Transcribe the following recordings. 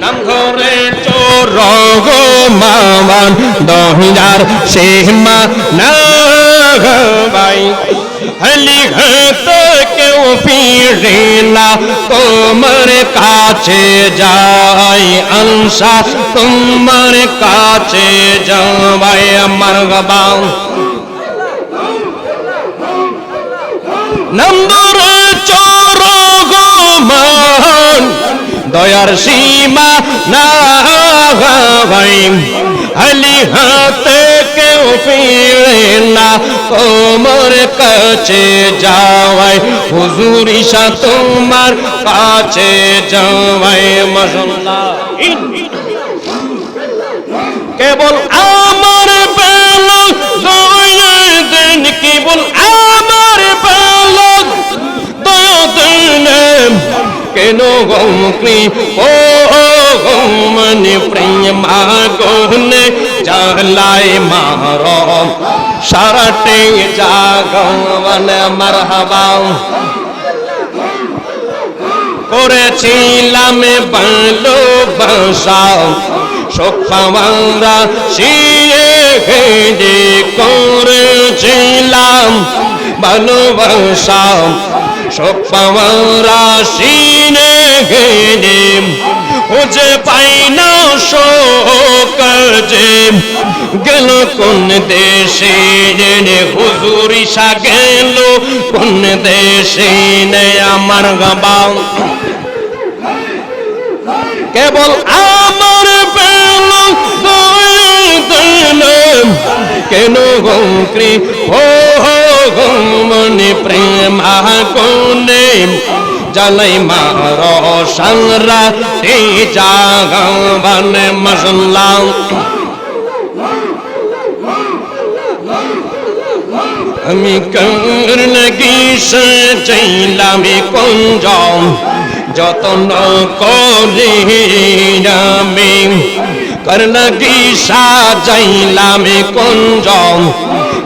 নাম ধরে চোর মামান দহিনার সীমা না ভাই। হলি ঘাত কেউ ফিরে না তোমার কাছে যাই আনসা, তোমার কাছে যাই আমার গবাও দয়ার সীমা না ভাই। হাতে কেউ ফিরে না, তোমার কাছে যাওয়াই। হুজুর ঈশা তোমার কাছে যাওয়াই মশল্লা কেবল আমার ও গৌমনি প্রেমা গহনে জালাই মার সারাটে জাগবন মারহাবা করেছিলাম ভালো বাসাও শোক পাওয়ারা শিয়ে হেঁটে করেছিলাম ভালোবাসাও শোক পাওয়ারা শিনে হেঁটে খুঁজে পাই না শোক যে গেল কোন দেশে রে হুজুর ইসা গেল কোন দেশে নে আমার গাবাও কেবল আমার পেল কেন গৌক্রি ও গৌমনি প্রেম কোনে জালাই মার সংরা তে জাগবন মসল্লা আমি কর লাগি সাইলাম কুঞ্জ যতন করি আমি কর লাগি সাজাইলাম কুঞ্জ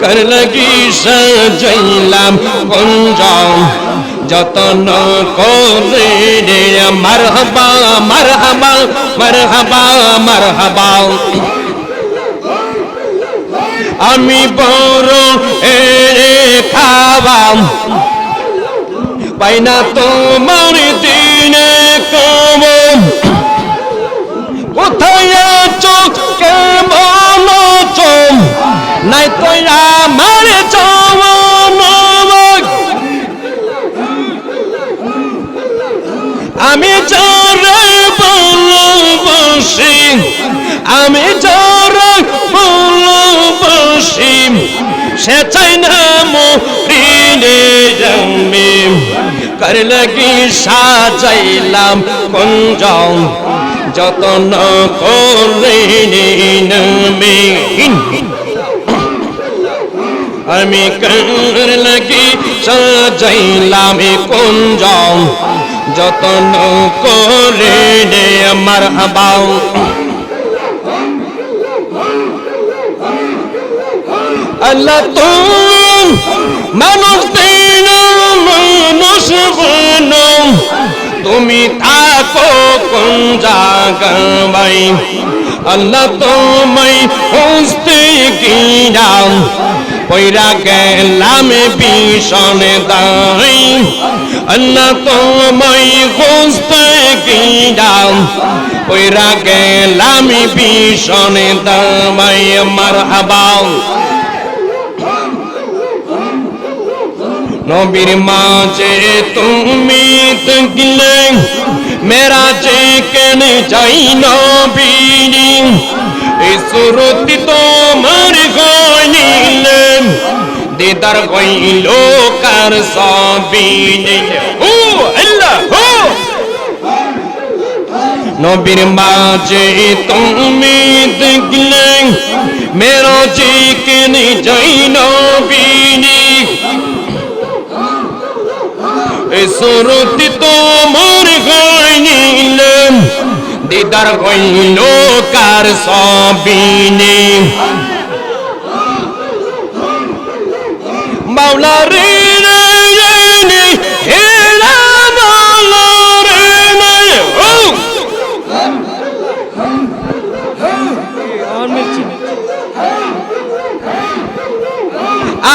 কর লাগি সাজাইলাম পঞ্জম যতন করে রে মারহাবা মারহাবা মারহাবা মারহাবা আমি বড় এরে খাওয়াম পাই না তোমার দিনে কম কোথায় আছো কেমন চম নাই তো আমার চমন আমি জরে বলবসি আমি জরে বলবসি সে চাই না মুরিনে জমি কর লাগি সাজাইলাম কুঞ্জ, যতন করে নমি। আমি কর লাগি সাজাইলাম কুঞ্জ। যতন করে রে আমার হাবাও আল্লাহ তো মানুষ মানুষ বন তুমি থাকো কোন জাগাই আল্লাহ তোমায় হস্তে গিরাম। পৈরা গেলাম ভীষণ দাই আল্লাহ তোমায় হস্তে গিরাম। পৈরা গেলাম ভীষণ দামাই মার হাবাও নবীর মাঝে তুমি তকলে মেরা যে কেন যাই নবীরি। এই সুরতি তোমার গইলে দিদার গইল কার সবিনে ও আল্লাহ ও নবীর মাঝে তুমি দেখলে মেরা যে কেনে যাই নবীনি। এ সুরতি তোমার গাইনিলেন দিদার হইল কার সবিনে মাওলা রে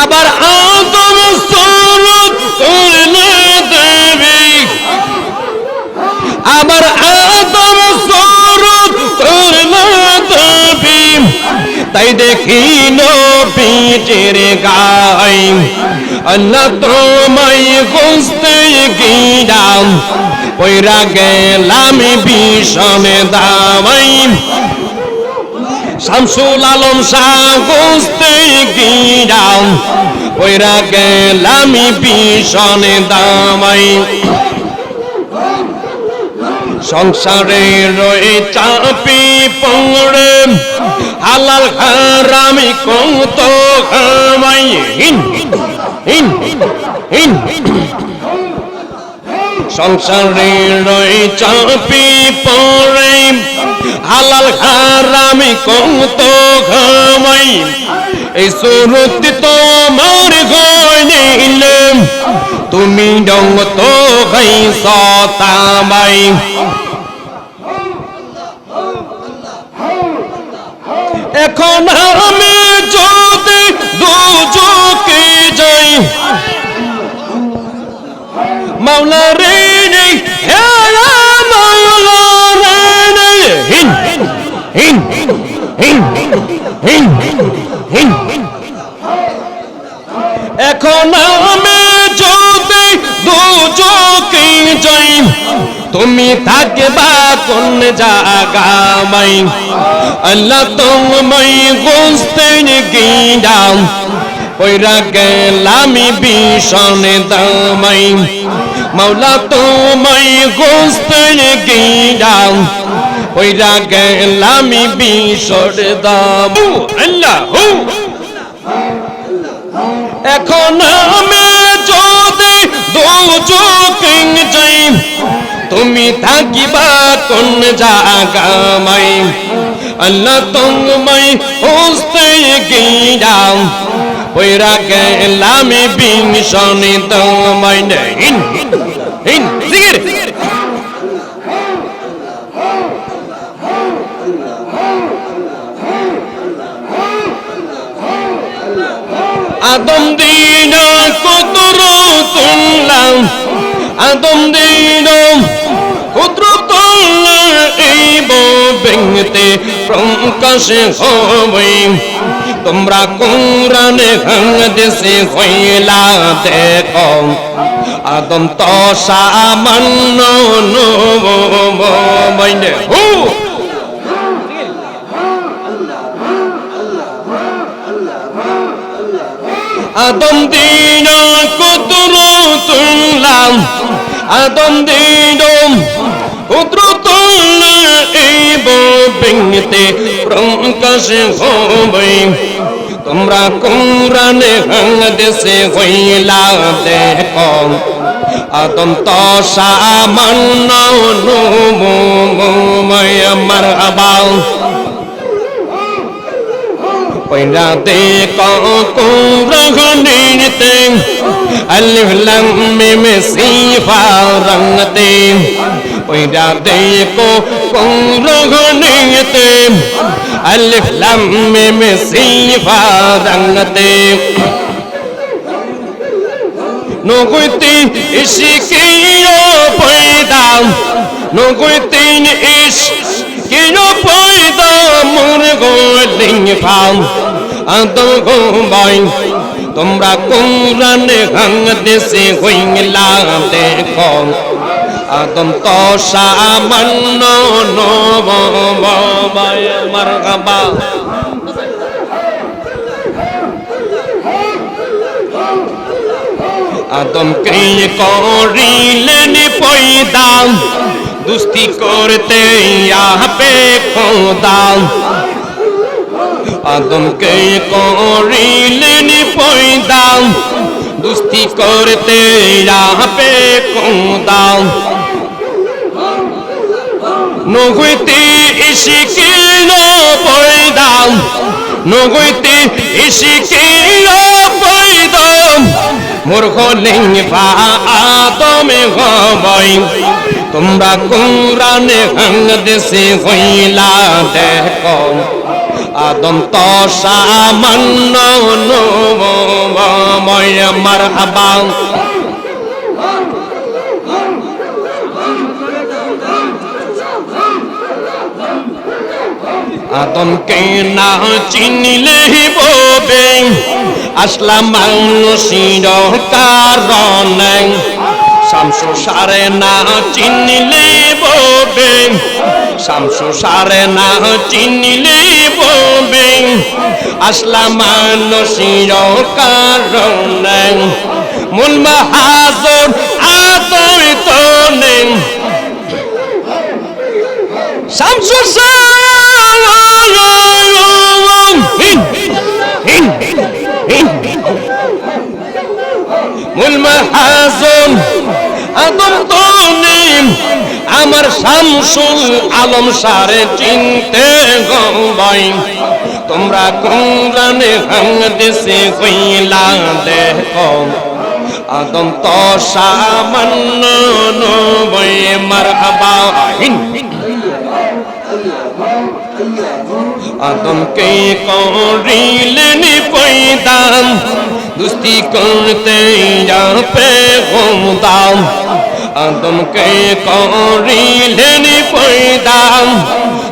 আবার আদম সুরত করলে দেবী। আবার আদম সুরত করলে দেবী। তাই দেখি নবীজির গাই। আল্লাহ তোমায় খুঁজতে গিরাম পয়রা গেলাম বিষমে দামাই শামসুল আলম শাহ গুস্তে গিরাম ওইরা গেলাম ভীষণে দামাই সংসারে রয়ে চাপি পড়ে। হালাল হারামি কত খামাই হিন হিন হিন সংসারে রয়ে চাপি পড়ে। হালাল হারামি কত ঘামাই। এই সুরতি তোমার গইলে তুমি ডং তো সতামাই। এখন আমি যদি দুজকে যাই। মাওলা রে রে হে মাওলা রে রে হিন হিন হিন হিন হিন এখন যাই তুমি থাকবা কোন জাগামাই আল্লাহ তোমায় গোস্তে গিরাম। ওইরা গেলামি বিষণে দামাই। মাওলা তোমায় গোস্তে গিরাম। ওইরা গেলামি বিষর দাম। আল্লাহ এখন আমি যদি দুজকে যাই তুমি থাকিবা কোন জাগামাই আল্লাহ তোমায় হুসতে গিরাম ওইরা গেলাম বিংশনে তোমায় হিন হিন জিগির আদম দিন কুদর তুললাম। আদম দিন কুদর তুললাম এই বেঙ্গতে প্রকাশে হবে। তোমরা কোরআনে সামান্য আদম দিন কুদর তুললাম। আদম দিন কুদর তুললাম এই বেঙ্গতে প্রকাশে হবে। তোমরা কোরআনে দেশে হইলা দেখো। আদম তো সামান্য নুময় মারহাবা পয়রা দে কোরআনিতে আলিফ লাম মিম সিফা রংতে পয়রা দে কোরআনিতে আলিফ লাম মিম সিফা রংতে নগৈতি ইশিকিও পয়দা নগৈতিন ইশ কিনো পয়দা মোর গোলিং ফাম তোমরা কোরআনে হাঙ্গ দেশে হইলা দেখো। আদম তো সামান্য নব মারহাবা। আদম কে করিলেন পয়দা? দুস্তি করতে আপে খোদা। আদমকে করিলেন পয়দা দুস্তি করতে আপে খোদা নগৈতে ইশিকিল পয়দা নগৈতে ইশিকিল পয়দা মূর্খ লিঙ্গ আদমে হবাই, তোমরা কুমরানে হঙ্গ দেশে হইলা দেখো। আদম তো সামান্য নবময় মারহাবা। আদমকে না চিনলে ববে। আসলাম মানুষের কারণে। শামসু সারে না চিনলে ববে। শামসু সারে না চিনলে ববে। আসলাম মানুষের কারণে। মূল মাহাজর আদম তো নেই শামসু মূল মাহাজন আদম তনিম আমার শামসুল আলম সারে চিনতে গবাই তোমরা কুমরানে হং দেশে কইলা দেখো আদম তো সামান্য নবই, মারহাবা। হিন আদমকে করিলেন পয়দাম দুস্তি করতে যাপে গোদাম আদমকে করিলেন পয়দাম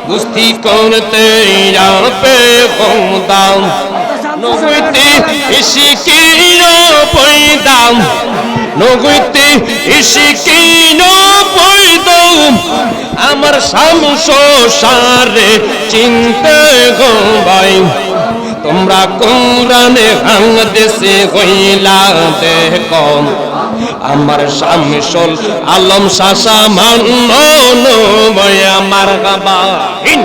দুস্তি করতে যাপে গোদাম নগৈতে ইশিকিল পয়দাম নগৈতে ইশিকিল পয়দাম আমার শামস সারে চিনতে গোবাই তোমরা কোরআনে হাং দেশে হইলা দেখো। আমার শামসুল আলম শাসা নবয়, আমার গাবা হিন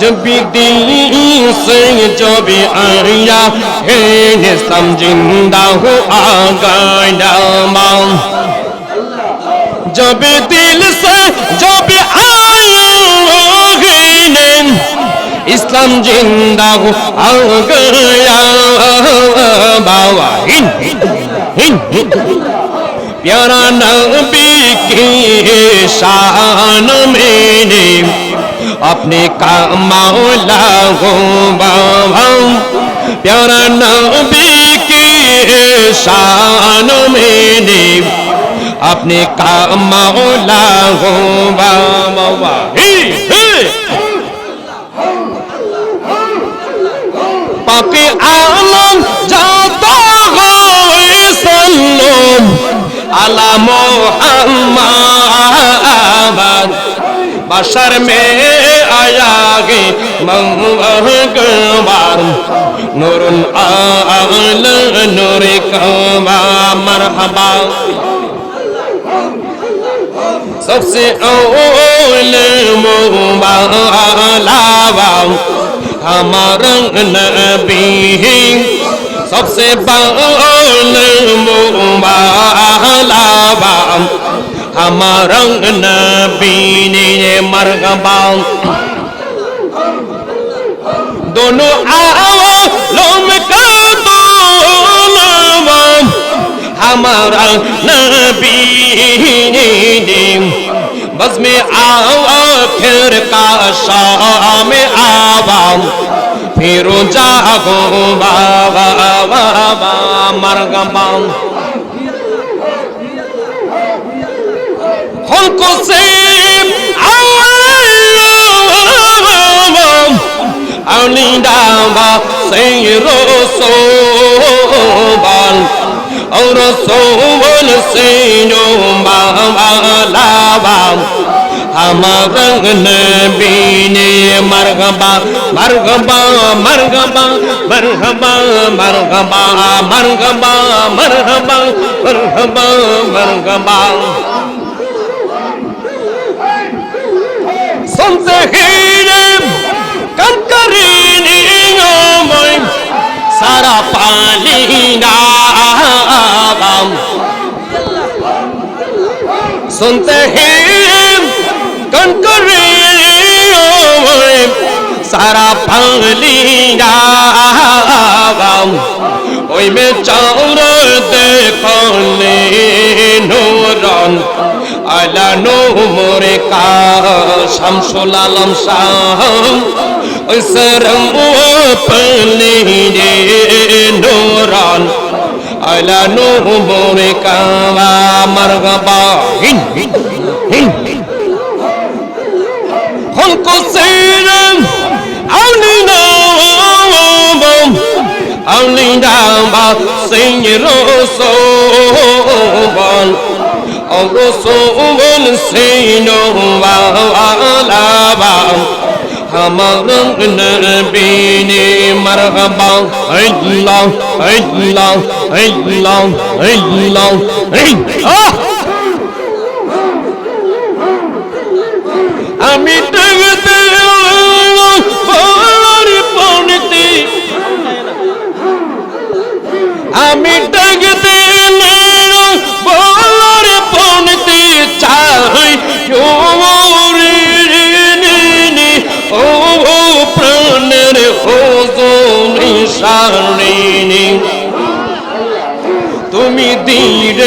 जब भी दिल से जब आया है सम जिंदा हो आ गया मां जब दिल से जब आया है इस्लाम जिंदा हो आ गया बाबा हिन हिन हिन प्यारा नबी की शान में अपने का मौला हो बाबा प्यारा नबी की शान मैंने अपने का मौला हो बाबा ही ही পাকে আলম যত সাল্লম আলা মোহাম্মদ बशर में आया गे मंगवार नूर आल नूर कमा मरहबा सबसे ओल मुबालावा हमारा नबी सबसे बाल मुबालावा हमारा नबी ने मरगबा दोनों आलम का दोनवा हमारा नबी ने बस में आवा फिर का शाम आवा फिर जागो बाबा बाबा मरगबा করছে আলিডাবা সেই রসোবান রসোবল সেই বাবা আমার নবীনে মারগবা মারগবা মারগবা মারগবা মারগবা মারগবা মারগবা মারগবা মারগবা منتهيرم كنتريني يومين سرطانينا آغام سنتهيرم كنتريني يومين سرطانينا آغام ওই মে চাউর দেখলে বানানো মোরে কা শামসুল আলম শাহ। সরম ওপনে রে নোরান আলানো মোরে কা মারগবা হিন হিন हमको सेरम आउने नाम आउने नाम सेरो রসুল সিনোবালাবা আমার নবীনে মারহাবা। আল্লাহ আল্লাহ আল্লাহ আল্লাহ আল্লাহ আমি দেখতে আমি চাই